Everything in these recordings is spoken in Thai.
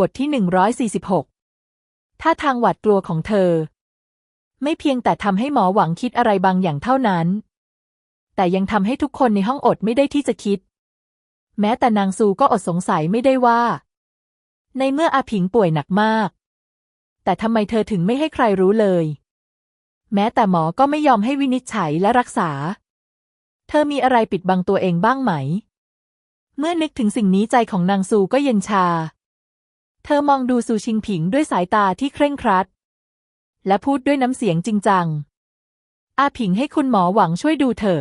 บทที่ 146 ท่าทางหวาดกลัวของเธอ ไม่เพียงแต่ทำให้หมอหวังคิดอะไรบางอย่างเท่านั้น แต่ยังทำให้ทุกคนในห้องอดไม่ได้ที่จะคิด แม้แต่นางซูก็อดสงสัยไม่ได้ว่า ในเมื่ออาผิงป่วยหนักมาก แต่ทำไมเธอถึงไม่ให้ใครรู้เลย แม้แต่หมอก็ไม่ยอมให้วินิจฉัยและรักษา เธอมีอะไรปิดบังตัวเองบ้างไหม เมื่อนึกถึงสิ่งนี้ใจของนางซูก็เย็นชา เธอมองดูซูชิงผิงด้วยสายตาที่เคร่งครัด และพูดด้วยน้ำเสียงจริงจัง อาผิงให้คุณหมอหวังช่วยดูเธอ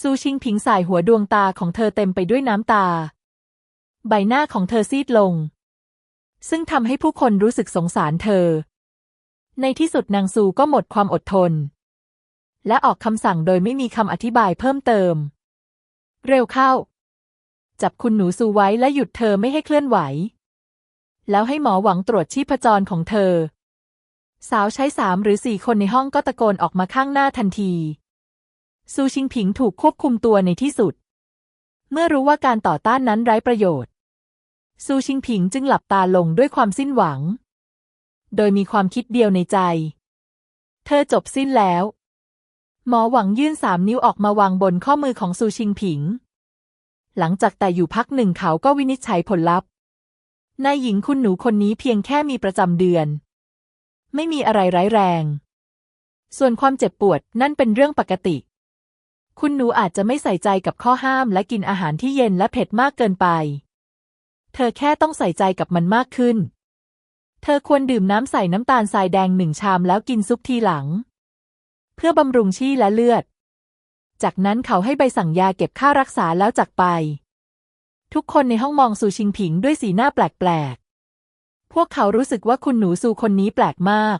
ซูชิงผิงสายหัวดวงตาของเธอเต็มไปด้วยน้ำตา ใบหน้าของเธอซีดลง ซึ่งทำให้ผู้คนรู้สึกสงสารเธอ ในที่สุดนางซูก็หมดความอดทน และออกคำสั่งโดยไม่มีคำอธิบายเพิ่มเติม เร็วเข้า จับคุณหนูซูไว้และหยุดเธอไม่ให้เคลื่อนไหว แล้วให้หมอหวังตรวจชีพจรของเธอ สาวใช้สามหรือสี่คนในห้องก็ตะโกนออกมาข้างหน้าทันที ซูชิงผิงถูกควบคุมตัวในที่สุด เมื่อรู้ว่าการต่อต้านนั้นไร้ประโยชน์ ซูชิงผิงจึงหลับตาลงด้วยความสิ้นหวัง โดยมีความคิดเดียวในใจ เธอจบสิ้นแล้ว หมอหวังยื่นสามนิ้วออกมาวางบนข้อมือของซูชิงผิง หลังจากแต่อยู่พักหนึ่งเขาก็วินิจฉัยผลลัพธ์ นายหญิงคุณหนูคนนี้เพียงแค่มีประจำเดือน ไม่มีอะไรร้ายแรง ส่วนความเจ็บปวดนั่นเป็นเรื่องปกติ คุณหนูอาจจะไม่ใส่ใจกับข้อห้ามและกินอาหารที่เย็นและเผ็ดมากเกินไป เธอแค่ต้องใส่ใจกับมันมากขึ้น เธอควรดื่มน้ำใส่น้ำตาลทรายแดงหนึ่งชามแล้วกินซุปทีหลัง เพื่อบำรุงชี่และเลือด จากนั้นเขาให้ใบสั่งยาเก็บค่ารักษาแล้วจากไป ทุกคนในห้องมองซูชิงผิงด้วยสีหน้าแปลกๆ พวกเขารู้สึกว่าคุณหนูซูคนนี้แปลกมาก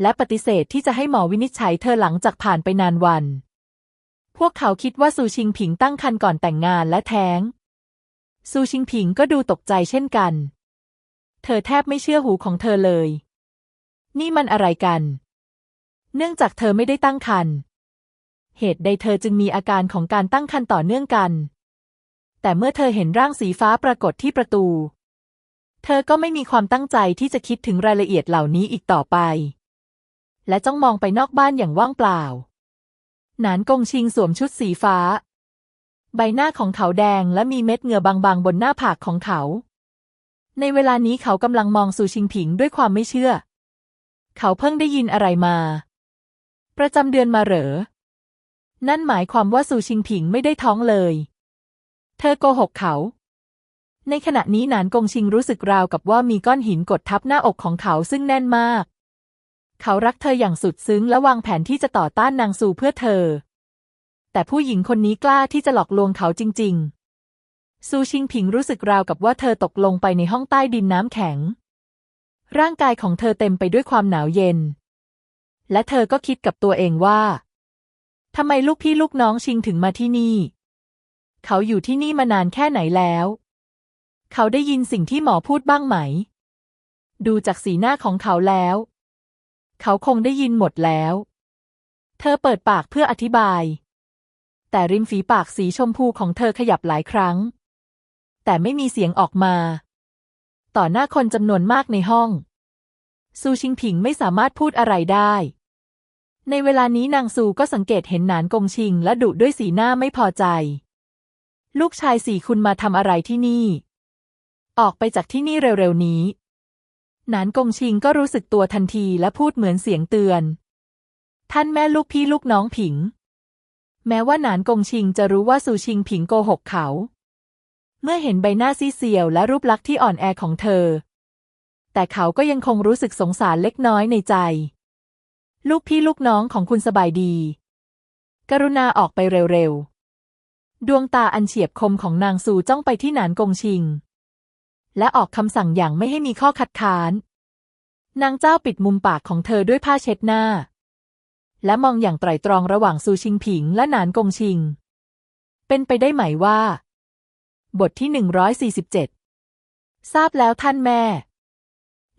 และปฏิเสธที่จะให้หมอวินิจฉัยเธอหลังจากผ่านไปนานวัน พวกเขาคิดว่าซูชิงผิงตั้งครรภ์ก่อนแต่งงานและแท้งซูชิงผิงก็ดูตกใจเช่นกัน เธอแทบไม่เชื่อหูของเธอเลย นี่มันอะไรกัน เนื่องจากเธอไม่ได้ตั้งครรภ์เหตุใดเธอจึงมีอาการของการตั้งครรภ์ต่อเนื่องกัน แต่เมื่อเธอเห็นร่างสีฟ้าปรากฏที่ประตู เธอก็ไม่มีความตั้งใจที่จะคิดถึงรายละเอียดเหล่านี้อีกต่อไป และจ้องมองไปนอกบ้านอย่างว่างเปล่า หนานกงชิงสวมชุดสีฟ้า ใบหน้าของเขาแดงและมีเม็ดเหงื่อบางๆบนหน้าผากของเขา ในเวลานี้เขากำลังมองซูชิงผิงด้วยความไม่เชื่อ เขาเพิ่งได้ยินอะไรมา ประจำเดือนมาเหรอ นั่นหมายความว่าซูชิงผิงไม่ได้ท้องเลย เธอโกหกเขา ในขณะนี้หนานกงชิงรู้สึกราวกับว่ามีก้อนหินกดทับหน้าอกของเขาซึ่งแน่นมาก เขารักเธออย่างสุดซึ้งและวางแผนที่จะต่อต้านนางซูเพื่อเธอ แต่ผู้หญิงคนนี้กล้าที่จะหลอกลวงเขาจริง ๆ ซูชิงผิงรู้สึกราวกับว่าเธอตกลงไปในห้องใต้ดินน้ำแข็ง ร่างกายของเธอเต็มไปด้วยความหนาวเย็น และเธอก็คิดกับตัวเองว่าทำไมลูกพี่ลูกน้องชิงถึงมาที่นี่ เขาอยู่ที่นี่มานานแค่ไหนแล้ว เขาได้ยินสิ่งที่หมอพูดบ้างไหม ดูจากสีหน้าของเขาแล้ว เขาคงได้ยินหมดแล้ว เธอเปิดปากเพื่ออธิบาย แต่ริมฝีปากสีชมพูของเธอขยับหลายครั้ง แต่ไม่มีเสียงออกมา ต่อหน้าคนจำนวนมากในห้อง ซูชิงผิงไม่สามารถพูดอะไรได้ในเวลานี้นางซูก็สังเกตเห็นหนานกงชิงและดุด้วยสีหน้าไม่พอใจ ลูกชายสี่คุณมาทำอะไรที่นี่ ออกไปจากที่นี่เร็วๆนี้ หนานกงชิงก็รู้สึกตัวทันทีและพูดเหมือนเสียงเตือน ท่านแม่ลูกพี่ลูกน้องผิง แม้ว่าหนานกงชิงจะรู้ว่าซูชิงผิงโกหกเขา เมื่อเห็นใบหน้าซีเซียวและรูปลักษณ์ที่อ่อนแอของเธอ แต่เขาก็ยังคงรู้สึกสงสารเล็กน้อยในใจ ลูกพี่ลูกน้องของคุณสบายดี กรุณาออกไปเร็วๆ ดวงตาอันเฉียบคมของนางซูจ้องไปที่หนานกงชิง และออกคำสั่งอย่างไม่ให้มีข้อคัดค้าน นางเจ้าปิดมุมปากของเธอด้วยผ้าเช็ดหน้า และมองอย่างไตร่ตรองระหว่างซูชิงผิงและหนานกงชิง เป็นไปได้ไหมว่า บทที่147ทราบแล้วท่านแม่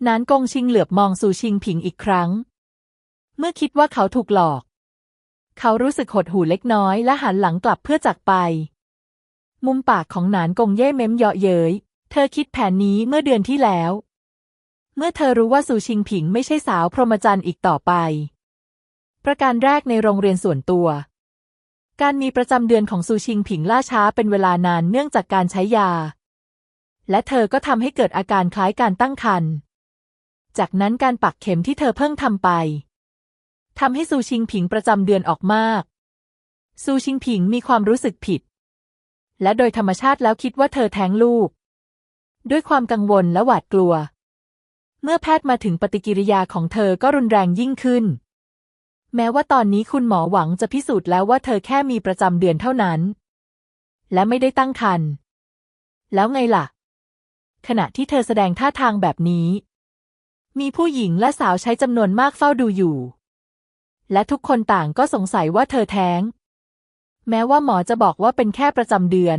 หนานกงชิงเหลือบมองซูชิงผิงอีกครั้ง เมื่อคิดว่าเขาถูกหลอก เขารู้สึกหดหู่เล็กน้อยและหันหลังกลับเพื่อจากไป มุมปากของหนานกงเย่เม้มเยาะเย้ย เธอคิดแผนนี้เมื่อเดือนที่แล้ว เมื่อเธอรู้ว่าซูชิงผิงไม่ใช่สาวพรหมจรรย์อีกต่อไป ประการแรกในโรงเรียนส่วนตัว การมีประจำเดือนของซูชิงผิงล่าช้าเป็นเวลานานเนื่องจากการใช้ยา และเธอก็ทำให้เกิดอาการคล้ายการตั้งครรภ์ จากนั้นการปักเข็มที่เธอเพิ่งทำไป ทำให้ซูชิงผิงประจำเดือนออกมาก ซูชิงผิงมีความรู้สึกผิด และโดยธรรมชาติแล้วคิดว่าเธอแท้งลูก ด้วยความกังวลและหวาดกลัว เมื่อแพทย์มาถึงปฏิกิริยาของเธอก็รุนแรงยิ่งขึ้น แม้ว่าตอนนี้คุณหมอหวังจะพิสูจน์แล้วว่าเธอแค่มีประจำเดือนเท่านั้น และไม่ได้ตั้งครรภ์แล้วไงล่ะ ขณะที่เธอแสดงท่าทางแบบนี้ มีผู้หญิงและสาวใช้จำนวนมากเฝ้าดูอยู่ และทุกคนต่างก็สงสัยว่าเธอแท้ง แม้ว่าหมอจะบอกว่าเป็นแค่ประจำเดือน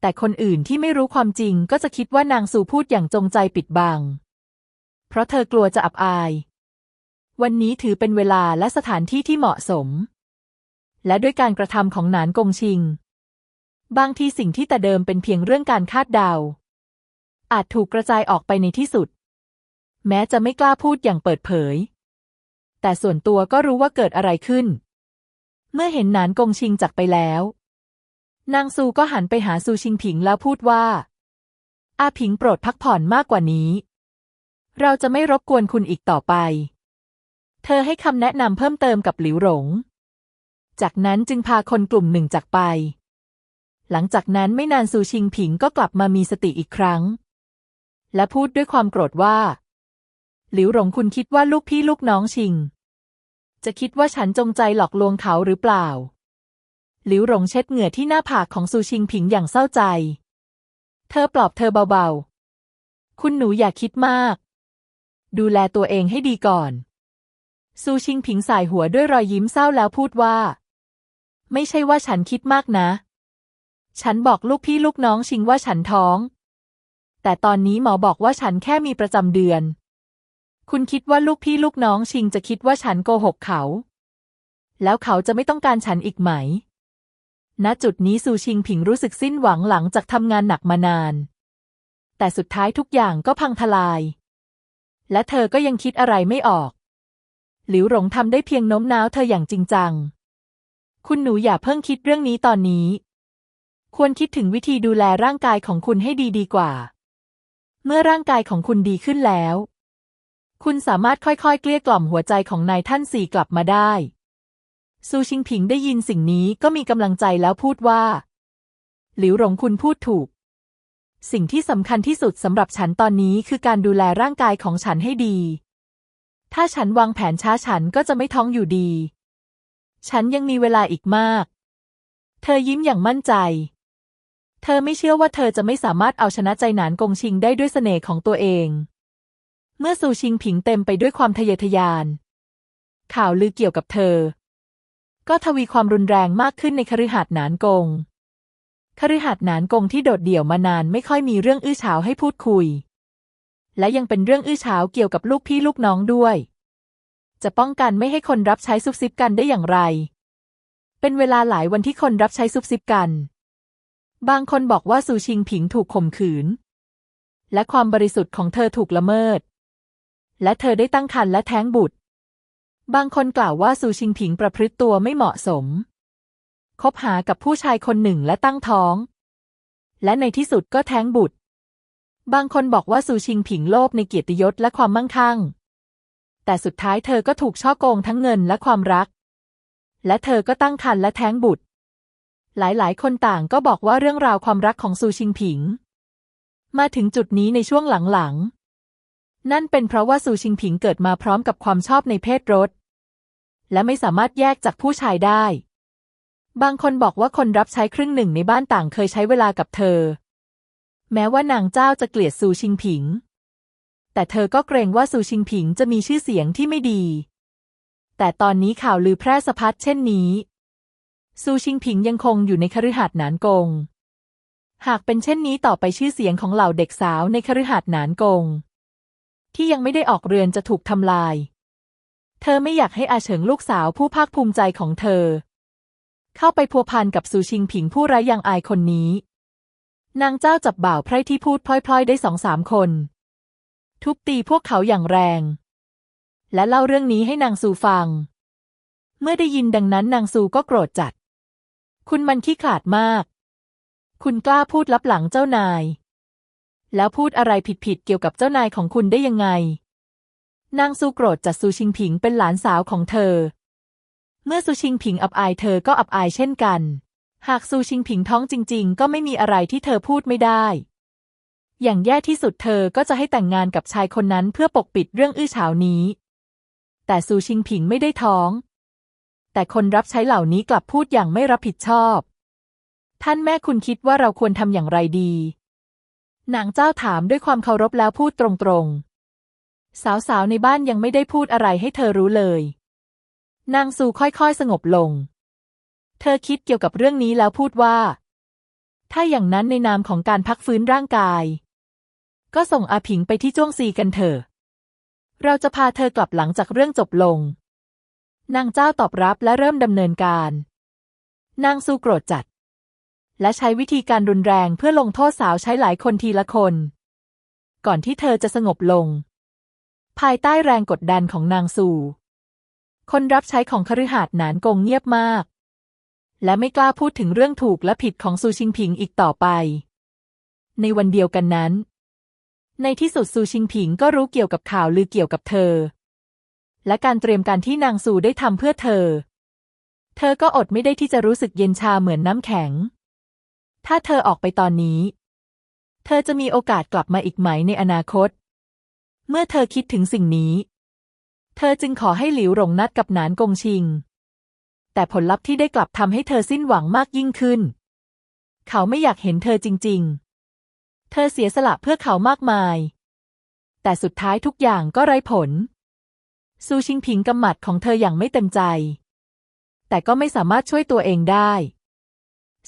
แต่คนอื่นที่ไม่รู้ความจริงก็จะคิดว่านางสูพูดอย่างจงใจปิดบัง เพราะเธอกลัวจะอับอาย วันนี้ถือเป็นเวลาและสถานที่ที่เหมาะสม และด้วยการกระทำของหนานกงชิง บางทีสิ่งที่แต่เดิมเป็นเพียงเรื่องการคาดเดา อาจถูกกระจายออกไปในที่สุด แม้จะไม่กล้าพูดอย่างเปิดเผย แต่ส่วนตัวก็รู้ว่าเกิดอะไรขึ้น เมื่อเห็นหนานกงชิงจากไปแล้ว นางซูก็หันไปหาซูชิงผิงแล้วพูดว่า อาผิงโปรดพักผ่อนมากกว่านี้ เราจะไม่รบกวนคุณอีกต่อไป เธอให้คำแนะนำเพิ่มเติมกับหลิวหลง จากนั้นจึงพาคนกลุ่มหนึ่งจากไป หลังจากนั้นไม่นานซูชิงผิงก็กลับมามีสติอีกครั้ง และพูดด้วยความโกรธว่าหลิวหลงคุณคิดว่าลูกพี่ลูกน้องชิง จะคิดว่าฉันจงใจหลอกลวงเขาหรือเปล่า หลิวหลงเช็ดเหงื่อที่หน้าผากของซูชิงผิงอย่างเศร้าใจ เธอปลอบเธอเบาๆ คุณหนูอย่าคิดมาก ดูแลตัวเองให้ดีก่อน ซูชิงผิงสายหัวด้วยรอยยิ้มเศร้าแล้วพูดว่า ไม่ใช่ว่าฉันคิดมากนะ ฉันบอกลูกพี่ลูกน้องชิงว่าฉันท้อง แต่ตอนนี้หมอบอกว่าฉันแค่มีประจำเดือน คุณคิดว่าลูกพี่ลูกน้องชิงจะคิดว่าฉันโกหกเขา แล้วเขาจะไม่ต้องการฉันอีกไหม ณ จุดนี้ซูชิงผิงรู้สึกสิ้นหวังหลังจากทำงานหนักมานาน แต่สุดท้ายทุกอย่างก็พังทลาย และเธอก็ยังคิดอะไรไม่ออก หลิวหลงทำได้เพียงโน้มน้าวเธออย่างจริงจัง คุณหนูอย่าเพิ่งคิดเรื่องนี้ตอนนี้ ควรคิดถึงวิธีดูแลร่างกายของคุณให้ดีดีกว่า เมื่อร่างกายของคุณดีขึ้นแล้ว คุณสามารถค่อยๆ เกลี้ยกล่อมหัวใจของนายท่านสี่กลับมาได้ ซูชิงผิงได้ยินสิ่งนี้ก็มีกำลังใจแล้วพูดว่า หลิวหลงคุณพูดถูก สิ่งที่สำคัญที่สุดสำหรับฉันตอนนี้คือการดูแลร่างกายของฉันให้ดี ถ้าฉันวางแผนช้าฉันก็จะไม่ท้องอยู่ดี ฉันยังมีเวลาอีกมาก เธอยิ้มอย่างมั่นใจเธอไม่เชื่อว่าเธอจะไม่สามารถเอาชนะใจหนานกงชิงได้ด้วยเสน่ห์ของตัวเอง เมื่อซูชิงผิงเต็มไปด้วยความทะเยอทะยาน ข่าวลือเกี่ยวกับเธอ ก็ทวีความรุนแรงมากขึ้นในคฤหาสน์หนานกงคฤหาสน์หนานกงที่โดดเดี่ยวมานานไม่ค่อยมีเรื่องอื้อฉาวให้พูดคุย และยังเป็นเรื่องอื้อฉาวเกี่ยวกับลูกพี่ลูกน้องด้วย จะป้องกันไม่ให้คนรับใช้ซุบซิบกันได้อย่างไร เป็นเวลาหลายวันที่คนรับใช้ซุบซิบกัน บางคนบอกว่าซูชิงผิงถูกข่มขืน และความบริสุทธิ์ของเธอถูกละเมิด และเธอได้ตั้งครรภ์และแท้งบุตร บางคนกล่าวว่าซูชิงผิงประพฤติตัวไม่เหมาะสม คบหากับผู้ชายคนหนึ่งและตั้งท้อง และในที่สุดก็แท้งบุตร บางคนบอกว่าซูชิงผิงโลภในเกียรติยศและความมั่งคั่ง แต่สุดท้ายเธอก็ถูกช่อโกงทั้งเงินและความรัก และเธอก็ตั้งครรภ์และแท้งบุตร หลายๆ คนต่างก็บอกว่าเรื่องราวความรักของซูชิงผิง มาถึงจุดนี้ในช่วงหลังๆ นั่นเป็นเพราะว่าซูชิงผิงเกิดมาพร้อมกับความชอบในเพศรส และไม่สามารถแยกจากผู้ชายได้ บางคนบอกว่าคนรับใช้ครึ่งหนึ่งในบ้านต่างเคยใช้เวลากับเธอ แม้ว่านางเจ้าจะเกลียดซูชิงผิง แต่เธอก็เกรงว่าซูชิงผิงจะมีชื่อเสียงที่ไม่ดี แต่ตอนนี้ข่าวลือแพร่สะพัดเช่นนี้ ซูชิงผิงยังคงอยู่ในคฤหาสน์หนานกง หากเป็นเช่นนี้ต่อไปชื่อเสียงของเหล่าเด็กสาวในคฤหาสน์หนานกง ที่ยังไม่ได้ออกเรือนจะถูกทำลาย เธอไม่อยากให้อาเฉิงลูกสาวผู้ภาคภูมิใจของเธอ เข้าไปพัวพันกับซูชิงผิงผู้ไร้ยังอายคนนี้ นางเจ้าจับบ่าวไพร่ที่พูดพล่อยๆได้สองสามคน ทุบตีพวกเขาอย่างแรง และเล่าเรื่องนี้ให้นางซูฟัง เมื่อได้ยินดังนั้นนางซูก็โกรธจัด คุณมันขี้ขลาดมาก คุณกล้าพูดลับหลังเจ้านาย แล้วพูดอะไรผิดๆเกี่ยวกับเจ้านายของคุณได้ยังไง นางซูโกรธจัดซูชิงผิงเป็นหลานสาวของเธอ เมื่อซูชิงผิงอับอายเธอก็อับอายเช่นกัน หากซูชิงผิงท้องจริง ๆ ก็ไม่มีอะไรที่เธอพูดไม่ได้ อย่างแย่ที่สุดเธอก็จะให้แต่งงานกับชายคนนั้นเพื่อปกปิดเรื่องอื้อฉาวนี้ แต่ซูชิงผิงไม่ได้ท้อง แต่คนรับใช้เหล่านี้กลับพูดอย่างไม่รับผิดชอบ ท่านแม่คุณคิดว่าเราควรทำอย่างไรดี นางเจ้าถามด้วยความเคารพแล้วพูดตรงๆ สาวๆในบ้านยังไม่ได้พูดอะไรให้เธอรู้เลย นางซูค่อยๆสงบลง เธอคิดเกี่ยวกับเรื่องนี้แล้วพูดว่า ถ้าอย่างนั้นในนามของการพักฟื้นร่างกาย ก็ส่งอาผิงไปที่จ้วงซีกันเถอะ เราจะพาเธอกลับหลังจากเรื่องจบลง นางเจ้าตอบรับและเริ่มดำเนินการ นางซูโกรธจัด และใช้วิธีการรุนแรงเพื่อลงโทษสาวใช้หลายคนทีละคน ก่อนที่เธอจะสงบลง ภายใต้แรงกดดันของนางซูคนรับใช้ของคฤหาสน์หนานกงเงียบมาก และไม่กล้าพูดถึงเรื่องถูกและผิดของซูชิงผิงอีกต่อไป ในวันเดียวกันนั้น ในที่สุดซูชิงผิงก็รู้เกี่ยวกับข่าวลือเกี่ยวกับเธอ และการเตรียมการที่นางซูได้ทำเพื่อเธอ เธอก็อดไม่ได้ที่จะรู้สึกเย็นชาเหมือนน้ำแข็ง ถ้าเธอออกไปตอนนี้ เธอจะมีโอกาสกลับมาอีกไหมในอนาคต เมื่อเธอคิดถึงสิ่งนี้ เธอจึงขอให้หลิวหลงนัดกับหนานกงชิง แต่ผลลัพธ์ที่ได้กลับทำให้เธอสิ้นหวังมากยิ่งขึ้น เขาไม่อยากเห็นเธอจริง ๆ เธอเสียสละเพื่อเขามากมาย แต่สุดท้ายทุกอย่างก็ไร้ผล ซูชิงผิงกำหมัดของเธออย่างไม่เต็มใจ แต่ก็ไม่สามารถช่วยตัวเองได้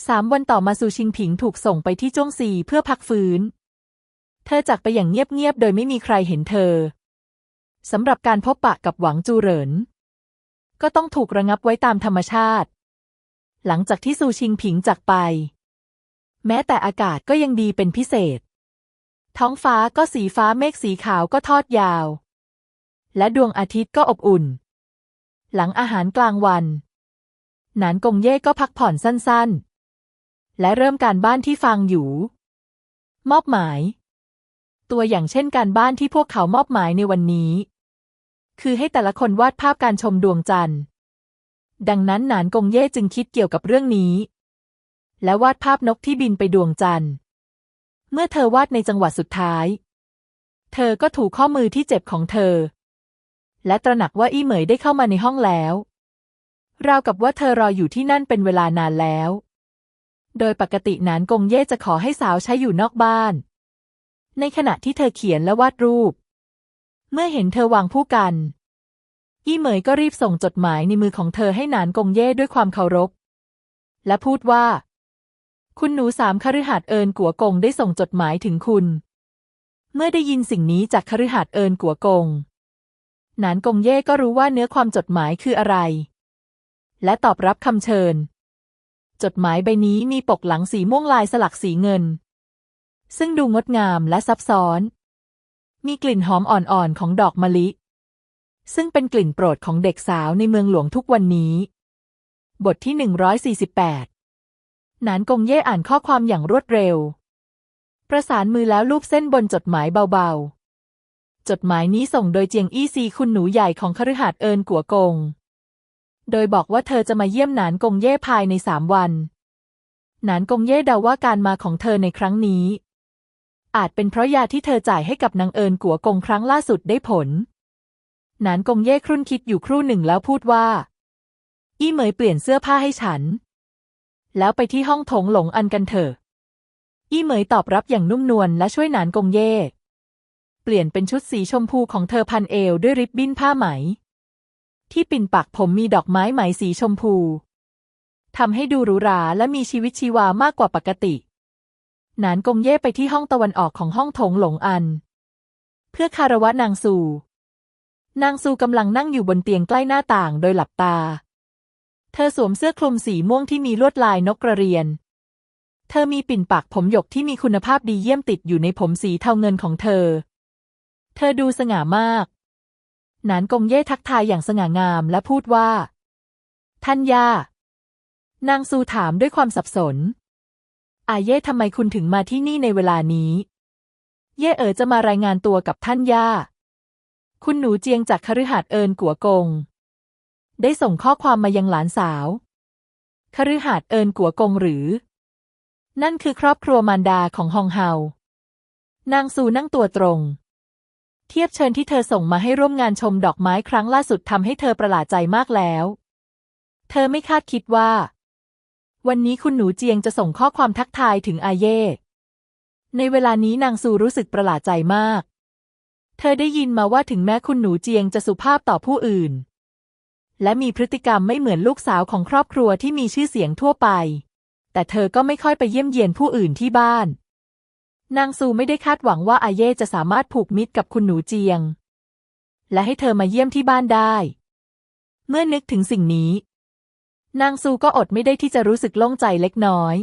สามวันต่อมาซูชิงผิงถูกส่งไปที่จ้วงซีเพื่อพักฟื้น เธอจากไปอย่างเงียบๆ โดยไม่มีใครเห็นเธอ สำหรับการพบปะกับหวังจูเหริน ก็ต้องถูกระงับไว้ตามธรรมชาติ หลังจากที่ซูชิงผิงจากไป แม้แต่อากาศก็ยังดีเป็นพิเศษ ท้องฟ้าก็สีฟ้าเมฆสีขาวก็ทอดยาว และดวงอาทิตย์ก็อบอุ่น หลังอาหารกลางวัน หนานกงเย่ก็พักผ่อนสั้นๆ และเริ่มการบ้านที่ฟังอยู่ มอบหมาย ตัวอย่างเช่นการบ้านที่พวกเขามอบหมายในวันนี้ คือให้แต่ละคนวาดภาพการชมดวงจันทร์ ดังนั้นหนานกงเย่จึงคิดเกี่ยวกับเรื่องนี้ และวาดภาพนกที่บินไปดวงจันทร์ เมื่อเธอวาดในจังหวะสุดท้าย เธอก็ถูกข้อมือที่เจ็บของเธอ และตระหนักว่าอี้เหมยได้เข้ามาในห้องแล้วราวกับว่าเธอรออยู่ที่นั่นเป็นเวลานานแล้ว โดยปกติหนานกงเย่จะขอให้สาวใช้อยู่นอกบ้าน ในขณะที่เธอเขียนและวาดรูป เมื่อเห็นเธอวางผู้กันอี้เหมยก็รีบส่งจดหมายในมือของเธอให้หนานกงเย่ด้วยความเคารพ และพูดว่า คุณหนูสามคฤหาสน์เอินกัวกงได้ส่งจดหมายถึงคุณ เมื่อได้ยินสิ่งนี้จากคฤหาสน์เอินกัวกงหนานกงเย่ก็รู้ว่าเนื้อความจดหมายคืออะไร และตอบรับคำเชิญ จดหมายใบนี้มีปกหลังสีม่วงลายสลักสีเงิน ซึ่งดูงดงามและซับซ้อน มีกลิ่นหอมอ่อนๆของดอกมะลิ ซึ่งเป็นกลิ่นโปรดของเด็กสาวในเมืองหลวงทุกวันนี้ บทที่ 148 นานกงเย่อ่านข้อความอย่างรวดเร็ว ประสานมือแล้วลูบเส้นบนจดหมายเบาๆ จดหมายนี้ส่งโดยเจียงอี้ซีคุณหนูใหญ่ของคฤหาสน์เอินกัวกง โดยบอกว่าเธอจะมาเยี่ยมหนานกงเย่ภายในสามวัน หนานกงเย่เดาว่าการมาของเธอในครั้งนี้ อาจเป็นเพราะยาที่เธอจ่ายให้กับนางเอินกัวกงครั้งล่าสุดได้ผล หนานกงเย่ครุ่นคิดอยู่ครู่หนึ่งแล้วพูดว่า อี้เหมยเปลี่ยนเสื้อผ้าให้ฉัน แล้วไปที่ห้องโถงหลงอันกันเถอะ อี้เหมยตอบรับอย่างนุ่มนวลและช่วยหนานกงเย่เปลี่ยนเป็นชุดสีชมพูของเธอพันเอวด้วยริบบิ้นผ้าไหม ที่ปิ่นปักผมมีดอกไม้ไหมสีชมพูทำให้ดูหรูหราและมีชีวิตชีวามากกว่าปกติ หนานกงเย่ไปที่ห้องตะวันออกของห้องโถงหลงอัน เพื่อคารวะนางซู นางซูกำลังนั่งอยู่บนเตียงใกล้หน้าต่างโดยหลับตา เธอสวมเสื้อคลุมสีม่วงที่มีลวดลายนกกระเรียน เธอมีปิ่นปากผมหยกที่มีคุณภาพดีเยี่ยมติดอยู่ในผมสีเทาเงินของเธอ เธอดูสง่ามาก หนานกงเย่ทักทายอย่างสง่างามและพูดว่า ท่านย่า นางซูถามด้วยความสับสน อาเย่ทำไมคุณถึงมาที่นี่ในเวลานี้ เย่เอ๋อจะมารายงานตัวกับท่านย่า คุณหนูเจียงจากคฤหาสน์เอินกัวกง ได้ส่งข้อความมายังหลานสาว คฤหาสน์เอินกัวกงหรือ นั่นคือครอบครัวมารดาของฮองเฮา นางซูนั่งตัวตรง เทียบเชิญที่เธอส่งมาให้ร่วมงานชมดอกไม้ครั้งล่าสุดทำให้เธอประหลาดใจมากแล้ว เธอไม่คาดคิดว่า วันนี้คุณหนูเจียงจะส่งข้อความทักทายถึงอาเย่ในเวลานี้นางซูรู้สึกประหลาดใจมาก เธอได้ยินมาว่าถึงแม้คุณหนูเจียงจะสุภาพต่อผู้อื่น และมีพฤติกรรมไม่เหมือนลูกสาวของครอบครัวที่มีชื่อเสียงทั่วไป แต่เธอก็ไม่ค่อยไปเยี่ยมเยียนผู้อื่นที่บ้าน นางซูไม่ได้คาดหวังว่าอาเย่จะสามารถผูกมิตรกับคุณหนูเจียง และให้เธอมาเยี่ยมที่บ้านได้ เมื่อนึกถึงสิ่งนี้ นางซูก็อดไม่ได้ที่จะรู้สึกโล่งใจเล็กน้อย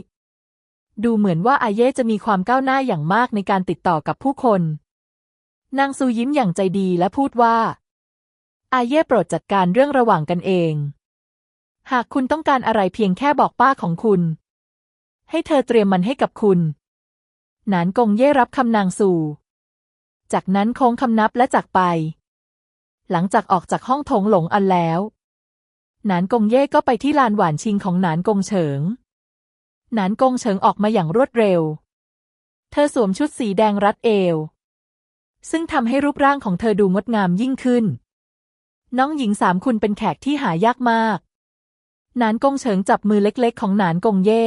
ดูเหมือนว่าอาเย่จะมีความก้าวหน้าอย่างมากในการติดต่อกับผู้คน นางซูยิ้มอย่างใจดีและพูดว่า อาเย่โปรดจัดการเรื่องระหว่างกันเอง หากคุณต้องการอะไรเพียงแค่บอกป้าของคุณ ให้เธอเตรียมมันให้กับคุณ หนานกงเย่รับคำนางซูจากนั้นโค้งคำนับและจากไป หลังจากออกจากห้องโถงหลงอันแล้ว หนานกงเย่ก็ไปที่ลานหวานชิงของหนานกงเฉิง หนานกงเฉิงออกมาอย่างรวดเร็ว เธอสวมชุดสีแดงรัดเอว ซึ่งทำให้รูปร่างของเธอดูงดงามยิ่งขึ้น น้องหญิงสามคุณเป็นแขกที่หายากมาก หนานกงเฉิงจับมือเล็กๆ ของหนานกงเย่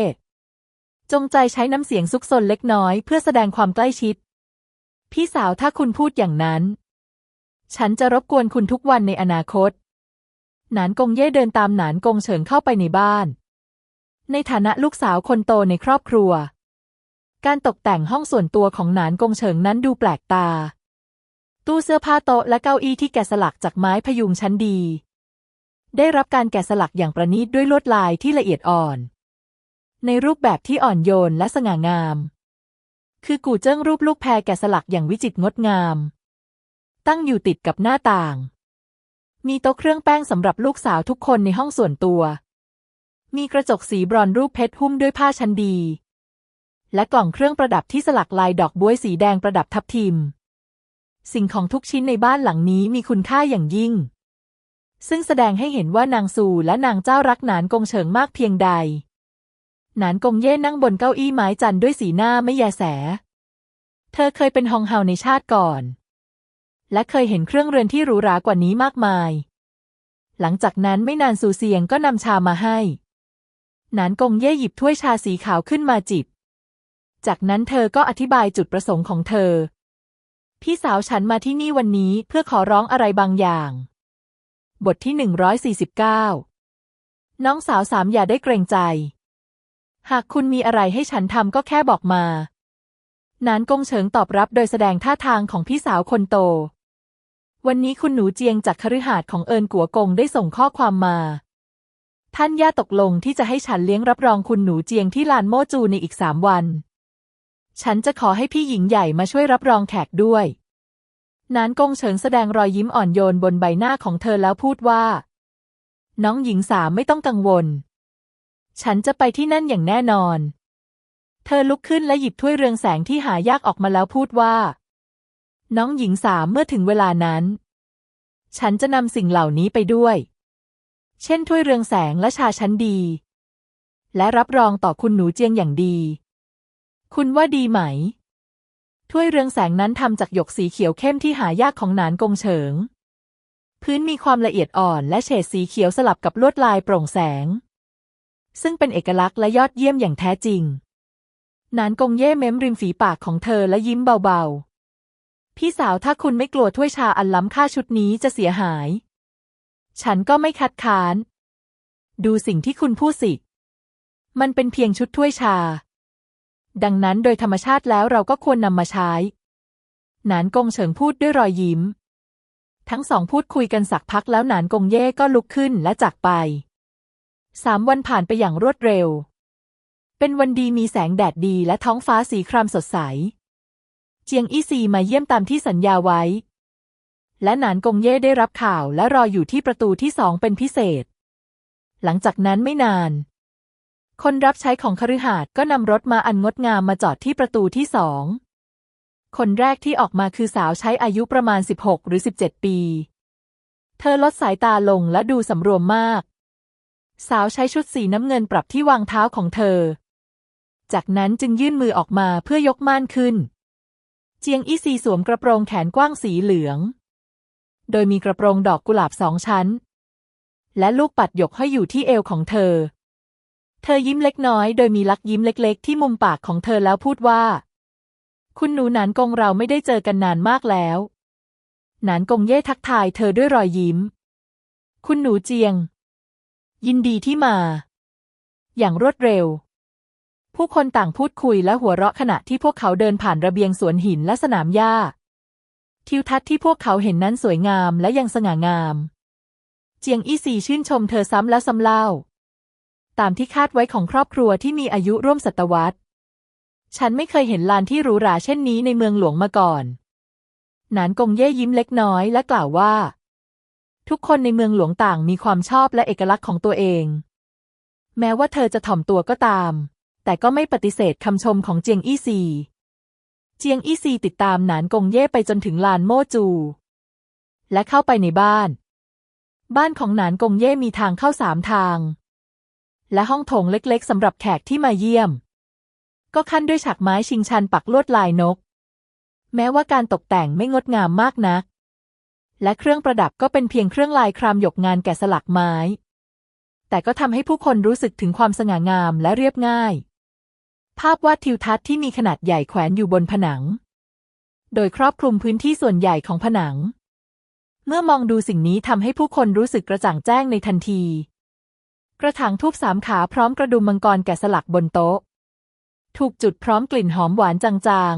จงใจใช้น้ำเสียงซุกซนเล็กน้อยเพื่อแสดงความใกล้ชิด พี่สาวถ้าคุณพูดอย่างนั้น ฉันจะรบกวนคุณทุกวันในอนาคต หนานกงเย่เดินตามหนานกงเฉิงเข้าไปในบ้าน ในฐานะลูกสาวคนโตในครอบครัว การตกแต่งห้องส่วนตัวของหนานกงเฉิงนั้นดูแปลกตา ตู้เสื้อผ้าโต๊ะและเก้าอี้ที่แกะสลักจากไม้พยุงชั้นดี ได้รับการแกะสลักอย่างประณีตด้วยลวดลายที่ละเอียดอ่อน ในรูปแบบที่อ่อนโยนและสง่างาม คือกูเจิ้งรูปลูกแพรแกะสลักอย่างวิจิตรงดงาม ตั้งอยู่ติดกับหน้าต่าง มีโต๊ะเครื่องแป้งสำหรับลูกสาวทุกคนในห้องส่วนตัว มีกระจกสีบรอนรูปเพชรหุ้มด้วยผ้าชั้นดี และกล่องเครื่องประดับที่สลักลายดอกบ๊วยสีแดงประดับทับทิม สิ่งของทุกชิ้นในบ้านหลังนี้มีคุณค่าอย่างยิ่ง ซึ่งแสดงให้เห็นว่านางซูและนางเจ้ารักหนานกงเฉิงมากเพียงใด หนานกงเย่นั่งบนเก้าอี้ไม้จันด้วยสีหน้าไม่แยแส เธอเคยเป็นฮองเฮาในชาติก่อน และเคยเห็นเครื่องเรือนที่หรูหรากว่านี้มากมาย หลังจากนั้นไม่นานซูเซียงก็นำชามาให้ หนานกงเย่หยิบถ้วยชาสีขาวขึ้นมาจิบ จากนั้นเธอก็อธิบายจุดประสงค์ของเธอ พี่สาวฉันมาที่นี่วันนี้เพื่อขอร้องอะไรบางอย่าง บทที่หนึ่งร้อยสี่สิบเก้าน้องสาวสามอย่าได้เกรงใจ หากคุณมีอะไรให้ฉันทำก็แค่บอกมานานกงเฉิงตอบรับโดยแสดงท่าทางของพี่สาวคนโต วันนี้คุณหนูเจียงจากคฤหาสน์ของเอินกัวกงได้ส่งข้อความมา ท่านย่าตกลงที่จะให้ฉันเลี้ยงรับรองคุณหนูเจียงที่ลานโมจูในอีกสามวัน ฉันจะขอให้พี่หญิงใหญ่มาช่วยรับรองแขกด้วย นานกงเฉิงแสดงรอยยิ้มอ่อนโยนบนใบหน้าของเธอแล้วพูดว่า น้องหญิงสามไม่ต้องกังวล ฉันจะไปที่นั่นอย่างแน่นอน เธอลุกขึ้นและหยิบถ้วยเรืองแสงที่หายากออกมาแล้วพูดว่า น้องหญิงสามเมื่อถึงเวลานั้น ฉันจะนำสิ่งเหล่านี้ไปด้วย เช่นถ้วยเรืองแสงและชาชั้นดี และรับรองต่อคุณหนูเจียงอย่างดี คุณว่าดีไหม ถ้วยเรืองแสงนั้นทำจากหยกสีเขียวเข้มที่หายากของหนานกงเฉิงพื้นมีความละเอียดอ่อนและเฉดสีเขียวสลับกับลวดลายโปร่งแสง ซึ่งเป็นเอกลักษณ์และยอดเยี่ยมอย่างแท้จริง นานกงเย่เม้มริมฝีปากของเธอและยิ้มเบาๆ พี่สาวถ้าคุณไม่กลัวถ้วยชาอันล้ำค่าชุดนี้จะเสียหาย ฉันก็ไม่คัดค้าน ดูสิ่งที่คุณพูดสิ มันเป็นเพียงชุดถ้วยชา ดังนั้นโดยธรรมชาติแล้วเราก็ควรนำมาใช้หนานกงเฉิงพูดด้วยรอยยิ้มทั้งสองพูดคุยกันสักพักแล้วหนานกงเย่ก็ลุกขึ้นและจากไป สามวันผ่านไปอย่างรวดเร็ว เป็นวันดีมีแสงแดดดีและท้องฟ้าสีครามสดใส เจียงอี้ซีมาเยี่ยมตามที่สัญญาไว้ และหนานกงเย่ได้รับข่าวและรออยู่ที่ประตูที่สองเป็นพิเศษ หลังจากนั้นไม่นาน คนรับใช้ของคฤหาสน์ก็นำรถมาอันงดงามมาจอดที่ประตูที่สอง คนแรกที่ออกมาคือสาวใช้อายุประมาณ 16 หรือ 17 ปี เธอลดสายตาลงและดูสำรวมมาก สาวใช้ชุดสีน้ำเงินปรับที่วางเท้าของเธอ จากนั้นจึงยื่นมือออกมาเพื่อยกม่านขึ้น เจียงอี้ซีสวมกระโปรงแขนกว้างสีเหลือง โดยมีกระโปรงดอกกุหลาบสองชั้น และลูกปัดหยกห้อยอยู่ที่เอวของเธอ เธอยิ้มเล็กน้อยโดยมีลักยิ้มเล็ก ๆ ที่มุมปากของเธอแล้วพูดว่า คุณหนูหนานกงเราไม่ได้เจอกันนานมากแล้ว หนานกงเย่ทักทายเธอด้วยรอยยิ้ม คุณหนูเจียง ยินดีที่มา อย่างรวดเร็ว ผู้คนต่างพูดคุยและหัวเราะขณะที่พวกเขาเดินผ่านระเบียงสวนหินและสนามหญ้า ทิวทัศน์ที่พวกเขาเห็นนั้นสวยงามและยังสง่างาม เจียงอี้ซีชื่นชมเธอซ้ำแล้วซ้ำเล่า ตามที่คาดไว้ของครอบครัวที่มีอายุร่วมศตวรรษ ฉันไม่เคยเห็นลานที่หรูหราเช่นนี้ในเมืองหลวงมาก่อนหนานกงเย่ยิ้มเล็กน้อยและกล่าวว่า ทุกคนในเมืองหลวงต่างมีความชอบและเอกลักษณ์ของตัวเอง แม้ว่าเธอจะถ่อมตัวก็ตาม แต่ก็ไม่ปฏิเสธคำชมของเจียงอี้ซี เจียงอี้ซีติดตามหนานกงเย่ไปจนถึงลานโมจู และเข้าไปในบ้าน บ้านของหนานกงเย่มีทางเข้าสามทาง และห้องโถงเล็กๆสำหรับแขกที่มาเยี่ยม ก็ขั้นด้วยฉากไม้ชิงชันปักลวดลายนก แม้ว่าการตกแต่งไม่งดงามมากนัก และเครื่องประดับก็เป็นเพียงเครื่องลายครามหยกงานแกะสลักไม้ แต่ก็ทำให้ผู้คนรู้สึกถึงความสง่างามและเรียบง่าย ภาพวาดทิวทัศน์ที่มีขนาดใหญ่แขวนอยู่บนผนัง โดยครอบคลุมพื้นที่ส่วนใหญ่ของผนัง เมื่อมองดูสิ่งนี้ทำให้ผู้คนรู้สึกกระจ่างแจ้งในทันที กระถางทูบสามขาพร้อมกระดุมมังกรแกะสลักบนโต๊ะ ถูกจุดพร้อมกลิ่นหอมหวานจาง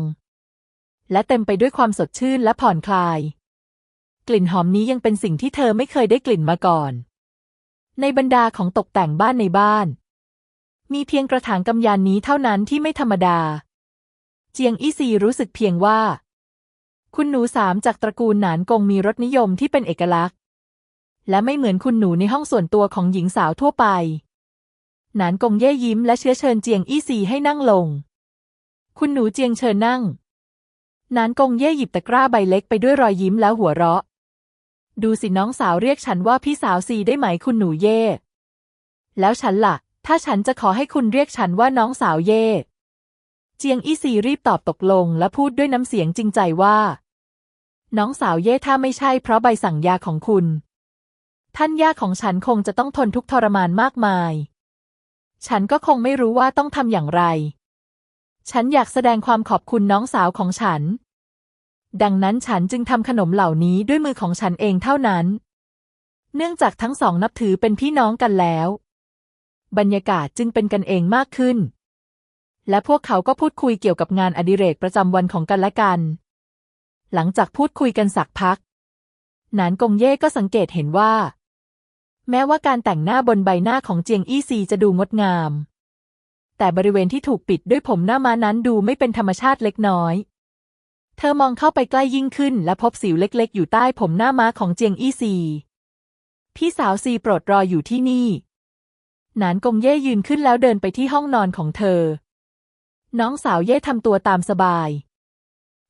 ๆและเต็มไปด้วยความสดชื่นและผ่อนคลาย ลิ่นหอมนี้ยังเป็นสิ่งที่เธอไม่เคยได้กลิ่นมาก่อน ในบรรดาของตกแต่งบ้านในบ้าน มีเพียงกระถางกำยานนี้เท่านั้นที่ไม่ธรรมดา เจียงอี้ซีรู้สึกเพียงว่า คุณหนูสามจากตระกูลหนานกงมีรสนิยมที่เป็นเอกลักษณ์ และไม่เหมือนคุณหนูในห้องส่วนตัวของหญิงสาวทั่วไป หนานกงเย่ยิ้มและเชื้อเชิญเจียงอี้ซีให้นั่งลง คุณหนูเจียงเชิญนั่งหนานกงเย่หยิบตะกร้าใบเล็กไปด้วยรอยยิ้มแล้วหัวเราะ ดูสิน้องสาวเรียกฉันว่าพี่สาวซีได้ไหมคุณหนูเย่ แล้วฉันล่ะ ถ้าฉันจะขอให้คุณเรียกฉันว่าน้องสาวเย่ เจียงอี้ซีรีบตอบตกลง และพูดด้วยน้ำเสียงจริงใจว่า น้องสาวเย่ถ้าไม่ใช่เพราะใบสั่งยาของคุณ ท่านย่าของฉันคงจะต้องทนทุกทรมานมากมาย ฉันก็คงไม่รู้ว่าต้องทำอย่างไร ฉันอยากแสดงความขอบคุณน้องสาวของฉัน ดังนั้นฉันจึงทำขนมเหล่านี้ด้วยมือของฉันเองเท่านั้น เนื่องจากทั้งสองนับถือเป็นพี่น้องกันแล้ว บรรยากาศจึงเป็นกันเองมากขึ้น และพวกเขาก็พูดคุยเกี่ยวกับงานอดิเรกประจำวันของกันและกัน หลังจากพูดคุยกันสักพัก นานกงเย่ก็สังเกตเห็นว่า แม้ว่าการแต่งหน้าบนใบหน้าของเจียงอี้ซีจะดูงดงาม แต่บริเวณที่ถูกปิดด้วยผมหน้าม้านั้นดูไม่เป็นธรรมชาติเล็กน้อย เธอมองเข้าไปใกล้ยิ่งขึ้น และพบสิวเล็กๆ อยู่ใต้ผมหน้าม้าของเจียงอี้ซี พี่สาวซีโปรดรออยู่ที่นี่ หนานกงเย่ยืนขึ้นแล้วเดินไปที่ห้องนอนของเธอ น้องสาวเย่ทำตัวตามสบาย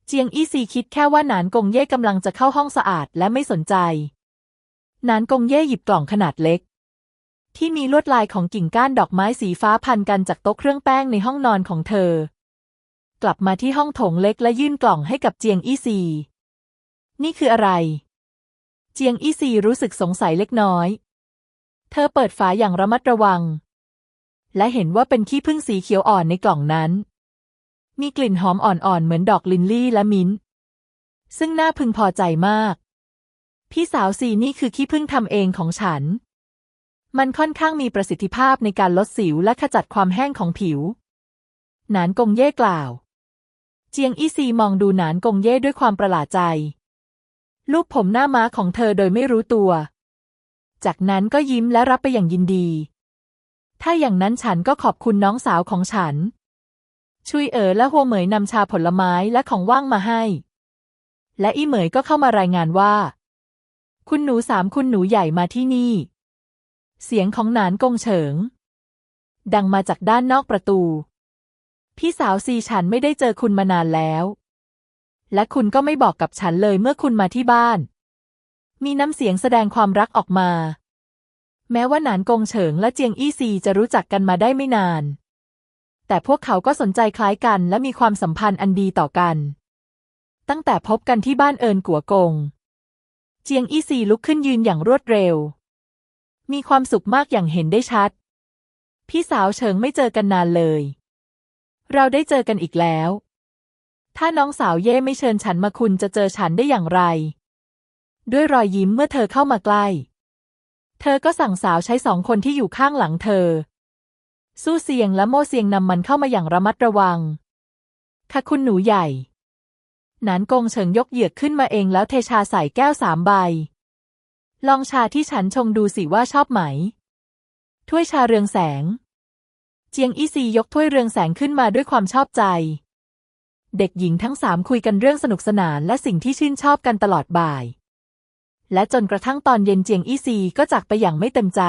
เจียงอี้ซีคิดแค่ว่าหนานกงเย่กำลังจะเข้าห้องสะอาดและไม่สนใจ หนานกงเย่หยิบกล่องขนาดเล็ก ที่มีลวดลายของกิ่งก้านดอกไม้สีฟ้าพันกันจากโต๊ะเครื่องแป้งในห้องนอนของเธอ กลับมาที่ห้องโถงเล็กและยื่นกล่องให้กับเจียงอี้ซี นี่คืออะไร เจียงอี้ซีรู้สึกสงสัยเล็กน้อย เธอเปิดฝาอย่างระมัดระวัง และเห็นว่าเป็นขี้ผึ้งสีเขียวอ่อนในกล่องนั้น มีกลิ่นหอมอ่อนๆ เหมือนดอกลินลี่และมิ้น ซึ่งน่าพึงพอใจมาก พี่สาวซีนี่คือขี้ผึ้งทำเองของฉัน มันค่อนข้างมีประสิทธิภาพในการลดสิวและขจัดความแห้งของผิว หนานกงเย่กล่าว เจียงอี้ซีมองดูหนานกงเย่ด้วยความประหลาดใจ ลูบผมหน้าม้าของเธอโดยไม่รู้ตัว จากนั้นก็ยิ้มและรับไปอย่างยินดี ถ้าอย่างนั้นฉันก็ขอบคุณน้องสาวของฉัน ชุยเอ๋อและหัวเหมยนำชาผลไม้และของว่างมาให้ และอี้เหมยก็เข้ามารายงานว่า คุณหนูสามคุณหนูใหญ่มาที่นี่ เสียงของหนานกงเฉิง ดังมาจากด้านนอกประตู พี่สาวซีฉันไม่ได้เจอคุณมานานแล้ว และคุณก็ไม่บอกกับฉันเลยเมื่อคุณมาที่บ้าน มีน้ำเสียงแสดงความรักออกมา แม้ว่าหนานกงเฉิงและเจียงอี้ซีจะรู้จักกันมาได้ไม่นาน แต่พวกเขาก็สนใจคล้ายกันและมีความสัมพันธ์อันดีต่อกัน ตั้งแต่พบกันที่บ้านเอินกัวกง เจียงอี้ซีลุกขึ้นยืนอย่างรวดเร็ว มีความสุขมากอย่างเห็นได้ชัด พี่สาวเฉิงไม่เจอกันนานเลย เราได้เจอกันอีกแล้ว ถ้าน้องสาวเย่ไม่เชิญฉันมาคุณจะเจอฉันได้อย่างไร ด้วยรอยยิ้มเมื่อเธอเข้ามาใกล้ เธอก็สั่งสาวใช้สองคนที่อยู่ข้างหลังเธอ สู้เซียงและโมเซียงนำมันเข้ามาอย่างระมัดระวัง ค่ะคุณหนูใหญ่ หนานกงเฉิงยกเหยือกขึ้นมาเองแล้วเทชาใส่แก้วสามใบ ลองชาที่ฉันชงดูสิว่าชอบไหม ถ้วยชาเรืองแสง เจียงอี้ซียกถ้วยเรืองแสงขึ้นมาด้วยความชอบใจ เด็กหญิงทั้งสามคุยกันเรื่องสนุกสนานและสิ่งที่ชื่นชอบกันตลอดบ่าย และจนกระทั่งตอนเย็นเจียงอี้ซีก็จากไปอย่างไม่เต็มใจ